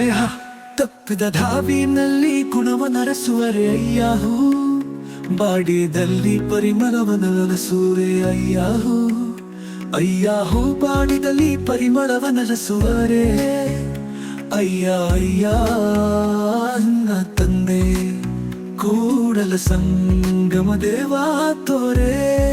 ಸ್ನೇಹ ತಪ್ಪಿದ ಧಾವಿನಲ್ಲಿ ಗುಣವ ನರಸುವರೆ ಅಯ್ಯಾಹು. ಬಾಡಿದಲ್ಲಿ ಪರಿಮಳವನ ನರಸುವೆ ಅಯ್ಯಾಹು. ಅಯ್ಯಾಹು ಬಾಡಿದಲ್ಲಿ ಪರಿಮಳವ ನರಸುವರೆ. ಅಯ್ಯ ಅಯ್ಯ ಅನ್ನ ತಂದೆ, ಕೂಡಲ ಸಂಗಮ ದೇವಾ ತೋರೆ.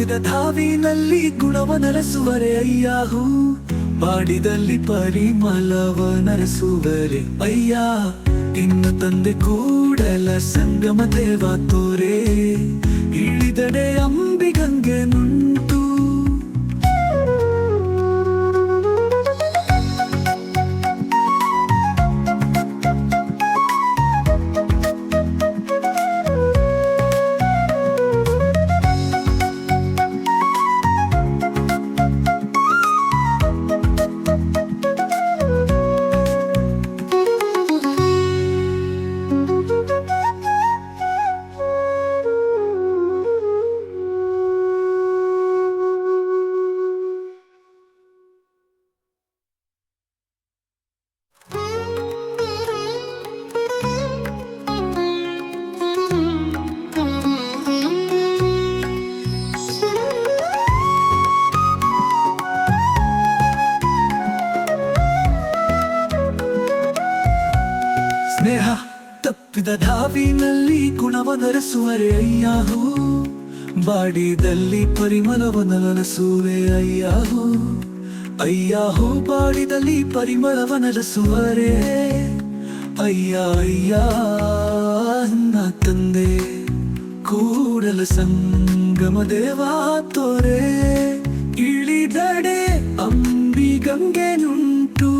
ತಪ್ಪಿದ ಧಾವಿನಲ್ಲಿ ಗುಣವ ನರಸುವರೆ ಅಯ್ಯಾಹು. ಬಾಡಿದಲ್ಲಿ ಪರಿಮಳವ ನರಸುವರೆ ಅಯ್ಯ. ಇನ್ನು ತಂದೆ ಕೂಡಲ ಸಂಗಮ ದೇವ ತೋರೆ. ಸ್ನೇಹ ತಪ್ಪಿದ ಧಾವಿನಲ್ಲಿ ಗುಣವ ನರಸುವರೆ ಅಯ್ಯಾಹು. ಬಾಡಿದಲ್ಲಿ ಪರಿಮಳವ ನರಸುವೆ ಅಯ್ಯಾಹು. ಅಯ್ಯಾಹು ಬಾಡಿದಲ್ಲಿ ಪರಿಮಳವ ನರಸುವರೆ ಅಯ್ಯ ಅಯ್ಯ ಅನ್ನ ತಂದೆ, ಕೂಡಲ ಸಂಗಮ ದೇವಾ ತೋರೆ. ಇಳಿದಡೆ ಅಂಬಿ ಗಂಗೆ ನುಂಟು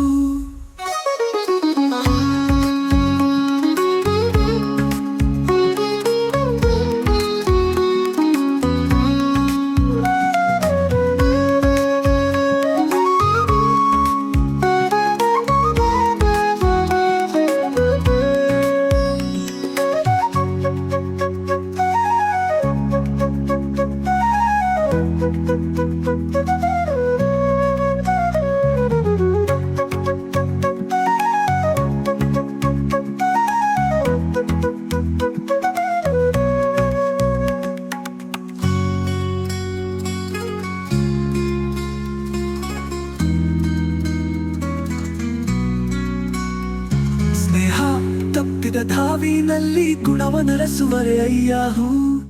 ತಪ್ಪಿದ ಧಾವಿನಲ್ಲಿ ಗುಣವ ನರಸುವರೆ ಅಯ್ಯಾಹು.